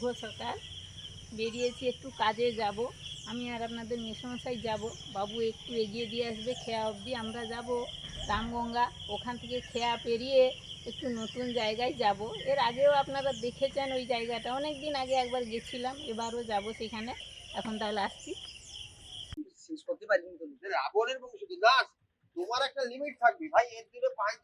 শুভ সকাল। বেরিয়েছি, একটু কাজে যাব। আমি আর আপনাদের মেসমশাই যাব। বাবু একটু এগিয়ে দিয়ে আসবে, খেয়া অবধি আমরা যাব রামগঙ্গা। ওখান থেকে খেয়া পেরিয়ে একটু নতুন জায়গায় যাব। এর আগেও আপনারা দেখেছেন ওই জায়গাটা। অনেক দিন আগে একবার গেছিলাম, এবারও যাব সেখানে। এখন তাহলে আসছি। তোমার একটা লিমিট থাকবে। ভাই, এর দিনে পাঁচ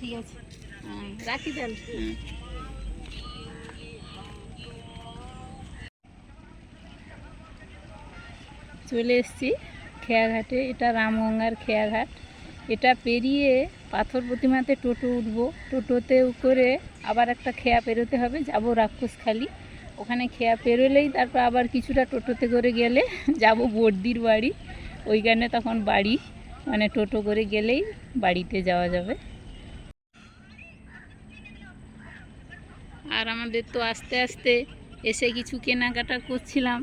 ঠিক আছে। হ্যাঁ, রাখি তাহলে। চলে এসছি খেয়াঘাটে এটা রামগঙ্গার খেয়াঘাট। এটা পেরিয়ে পাথর প্রতিমাতে টোটো উঠবো। টোটোতে করে আবার একটা খেয়া পেরোতে হবে যাব রাক্ষসখালি। ওখানে খেয়া পেরোলেই তারপর আবার কিছুটা টোটোতে করে গেলে যাব বর্দির বাড়ি। ওইখানে তখন বাড়ি মানে টোটো করে গেলেই বাড়িতে যাওয়া যাবে। আর আমাদের তো আস্তে আস্তে এসে কিছু কেনাকাটা করছিলাম।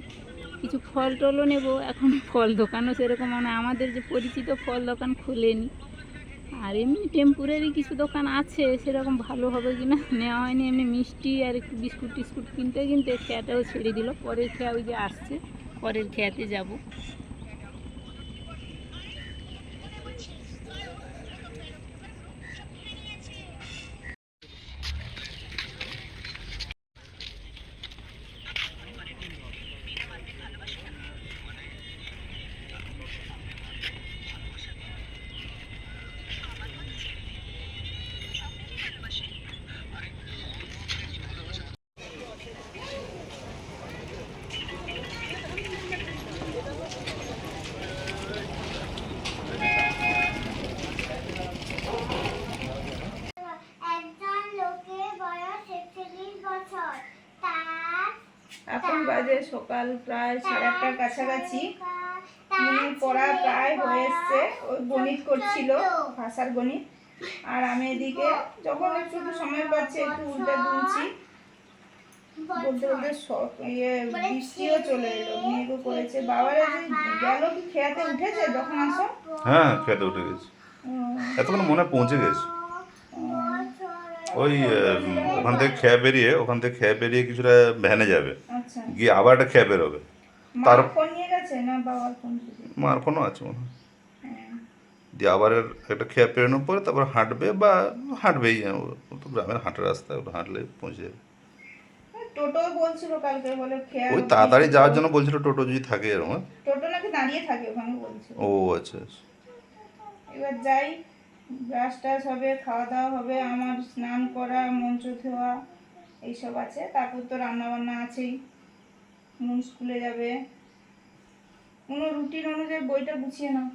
কিছু ফল টলও নেব, এখন ফল দোকানও সেরকম মানে আমাদের যে পরিচিত ফল দোকান খোলেনি। আর এমনি টেম্পোরারি কিছু দোকান আছে, সেরকম ভালো হবে কি না নেওয়া হয়নি। এমনি মিষ্টি আর একটু বিস্কুট টিস্কুট কিনতে কিনতে খেয়াটাও ছেড়ে দিল। পরের খেয়া ওই যে আসছে, পরের খেয়াতে যাব। বাজে সকাল প্রায় সাড়ে আটটার কাছাকাছি। পড়া প্রায় হয়ে এসছে। ওই গণিত করছিল ভাষার গণিত। আর আমি এদিকে যখন একটু সময় পাচ্ছি একটু উল্টে দুলছি বলতে বলতে ইয়ে বৃষ্টিও চলে এলো। মেঘও করেছে। বাবারা যে গেল কি খেয়াতে উঠেছে যখন আসো? হ্যাঁ খেতে উঠে গেছি। এতক্ষণ মনে পৌঁছে গেছি। ওই ওখান থেকে খেয়া বেরিয়ে ওখান থেকে খেয়া বেরিয়ে কিছুটা ভ্যানে যাবে। গিয়ে আবার একটা খেয়া বেরোবে। তার- নিয়ে গেছে না বাবার ফোন মার ফোনও আছে মনে হয়। হ্যাঁ। দিয়ে আবার একটা খেয়া পেরোনোর পরে তারপর হাঁটবে বা হাঁটবেই তো গ্রামের হাঁটার রাস্তা ওটা হাঁটলে পৌঁছে যাবে। বলছিল কালকে বলে ওই তাড়াতাড়ি যাওয়ার জন্য বলছিল টোটো যদি থাকে এরকম? টোটো নাকি দাঁড়িয়ে থাকে ওখানে বলছিল। ও আচ্ছা আচ্ছা। এবার যাই ব্রাশ টাশ হবে খাওয়া দাওয়া হবে আমার স্নান করা মঞ্চ ধোয়া এইসব আছে তারপর তো রান্না বান্না আছেই। মুন স্কুলে যাবে। কোনো রুটিন অনুযায়ী বইটা গুছিয়ে নাও।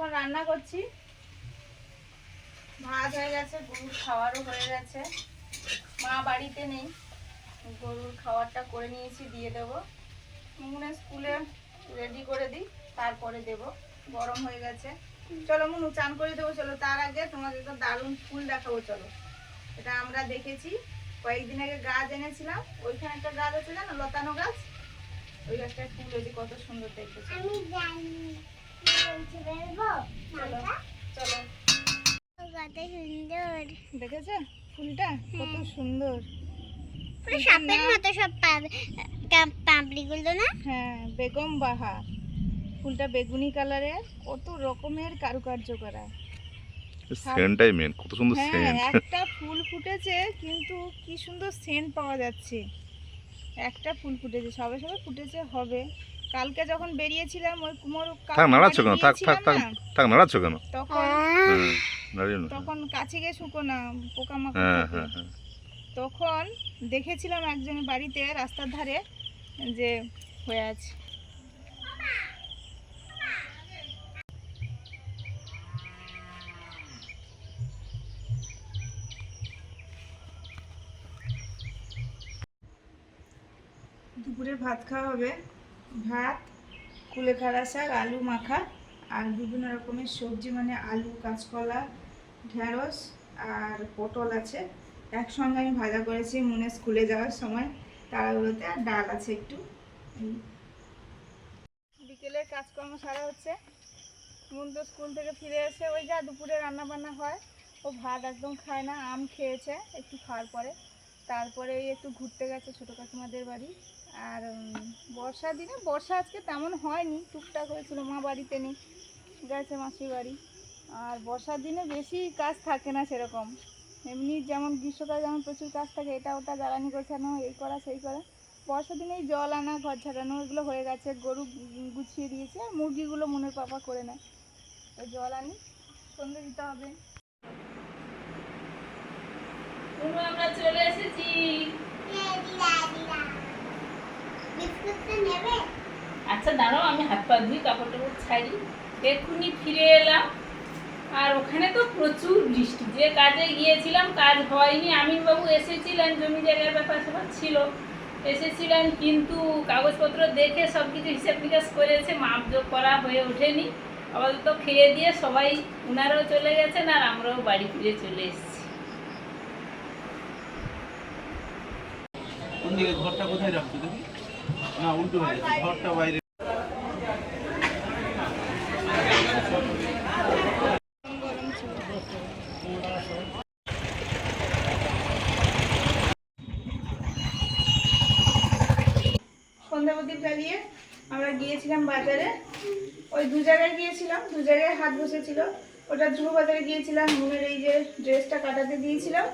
এখন রান্না করছি। ভাত হয়ে গেছে, গরুর খাওয়ারও হয়ে গেছে। মা বাড়িতে নেই, গরুর খাবারটা করে নিয়েছি, দিয়ে দেবো। মুনে স্কুলে রেডি করে দিই, তারপরে দেব। গরম হয়ে গেছে। চলো মুনু, চান করে দেবো, চলো। তার আগে তোমাকে তো দারুণ ফুল দেখাবো, চলো। এটা আমরা দেখেছি। কয়েকদিন আগে গাছ এনেছিলাম। ওইখানে একটা গাছ আছে, জানো? লতানো গাছ? ওই গাছটায় ফুল হয়েছে, কত সুন্দর দেখতে। আমি জানি। দেখেছ? ফুলটা কত সুন্দর। পুরো সাপের মতো সব পাপড়িগুলো না? হ্যাঁ বেগম বাহার ফুলটা বেগুনি কালারের কত রকমের কারুকার্য করা। সেন্টটাই মেন কত সুন্দর হ্যাঁ সেন্ট। একটা ফুল ফুটেছে কিন্তু কি সুন্দর সেন্ট পাওয়া যাচ্ছে। একটা ফুল ফুটেছে সবে সবে ফুটেছে হবে। কালকে যখন বেরিয়েছিলাম ওই কুমোর থাক নাড়াচ্ছ কেন? থাক থাক থাক থাক নাড়াচ্ছ কেন? তখন হ্যাঁ তখন কাছে গিয়ে শুকো না পোকামাকড় হ্যাঁ। হ্যাঁ হ্যাঁ। তখন দেখেছিলাম একজনের বাড়িতে রাস্তার ধারে যে হয়ে আছে। দুপুরে ভাত খাওয়া হবে। ভাত কুলেখাড়া শাক, আলু মাখা আর বিভিন্ন রকমের সবজি মানে আলু, কাঁচকলা, ঢেঁড়স আর পটল আছে। একসঙ্গে আমি ভাজা করেছি মনে স্কুলে যাওয়ার সময় তারাগুলোতে আর ডাল আছে একটু। এই। বিকেলে কাজকর্ম সারা হচ্ছে। মুন তো স্কুল থেকে ফিরে এসে ওই যা দুপুরে রান্না বান্না হয়, ও ভাত একদম খায় না, আম খেয়েছে একটু খাওয়ার পরে। তারপরে একটু ঘুরতে গেছে ছোটো কাকিমাদের বাড়ি। আর উম, বর্ষার দিনে বর্ষা আজকে তেমন হয়নি টুকটাক হয়েছিল মা বাড়িতে নেই গেছে মাসির বাড়ি। আর বর্ষার দিনে বেশি কাজ থাকে না সেরকম। এমনি যেমন গ্রীষ্মকালে যেমন প্রচুর কাজ থাকে এটা ওটা জ্বালানি গোছানো এই করা সেই করা। বর্ষার দিনে এই জল আনা ঘর ঝাড়ানো এগুলো হয়ে গেছে গরু গুছিয়ে দিয়েছে আর মুরগিগুলো মনের পাপা করে নেয়। তো জল আনি সন্ধে দিতে হবে। আমরা চলে এসেছি। আচ্ছা দাঁড়াও আমি হাত পা ধুই কাপড় টাপড় ছাড়ি। এক্ষুনি ফিরে এলাম। আর ওখানে তো প্রচুর বৃষ্টি। যে কাজে গিয়েছিলাম কাজ হয়নি। আমিনবাবু এসেছিলেন জমি জায়গার ব্যাপার স্যাপার ছিল। এসেছিলেন কিন্তু কাগজপত্র দেখে সব কিছু হিসাব নিকাশ করেছে মাপজোক করা হয়ে ওঠেনি। আপাতত খেয়ে দিয়ে সবাই ওনারাও চলে গেছেন আর আমরাও বাড়ি ফিরে চলে এসেছি। ঘরটা কোথায় রাখছো দেখি না, উল্টো ঘরটা বাইরে। আমরা গিয়েছিলাম বাজারে। ওই দু জায়গায় গিয়েছিলাম, দু জায়গায় হাট বসেছিল। ওটা ধ্রুব বাজারে গিয়েছিলাম বোনের এই যে ড্রেসটা কাটাতে দিয়েছিলাম।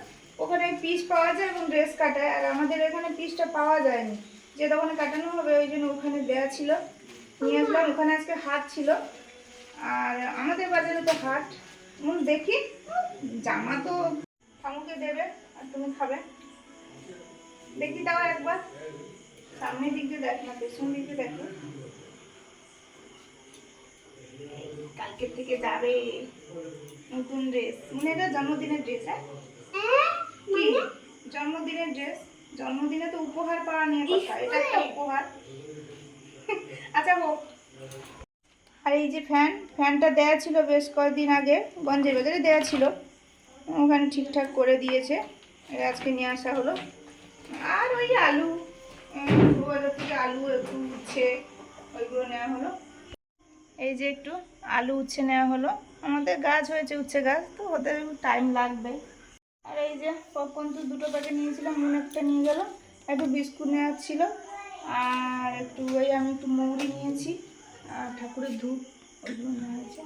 ওখানে পিস পাওয়া যায় এবং ড্রেস কাটায়, আর আমাদের এখানে পিসটা পাওয়া যায়নি। যে দোকানে কাটানো হবে ওই জন্য ওখানে দেয়া ছিল। নিয়ে আসলাম ওখানে আজকে হাট ছিল। আর আমাদের বাজারে তো হাট। উম, দেখি জামা তো ঠামুকে দেবে আর তুমি খাবে। দেখি দাও একবার। সামনের দিক দিয়ে দেখ না পেছন দিক দিয়ে দেখো। কালকের থেকে যাবে নতুন ড্রেস মানে এটা জন্মদিনের ড্রেস হ্যাঁ? জন্মদিনের ড্রেস জন্মদিনে তো উপহার পাওয়া নিয়ে কথা এটা একটা উপহার। আচ্ছা হোক আর এই যে ফ্যান ফ্যানটা দেয়া ছিল বেশ কয়েকদিন আগে গঞ্জের বাজারে দেয়া ছিল। ওখানে ঠিকঠাক করে দিয়েছে এটা আজকে নিয়ে আসা হলো। আর ওই আলু বাজার থেকে আলু একটু উচ্ছে ওইগুলো নেওয়া হলো। এই যে একটু আলু উচ্ছে নেওয়া হলো। আমাদের গাছ হয়েছে উচ্ছে গাছ তো হতে টাইম লাগবে। আর এই যে পপকর্ন তো দুটো প্যাকেট নিয়েছিলাম মনে একটা নিয়ে গেল, একটু বিস্কুট নেওয়ার ছিল, আর একটু ওই আমি একটু মৌরি নিয়েছি, আর ঠাকুরের ধূপ, ওইগুলো নেওয়া হয়েছে।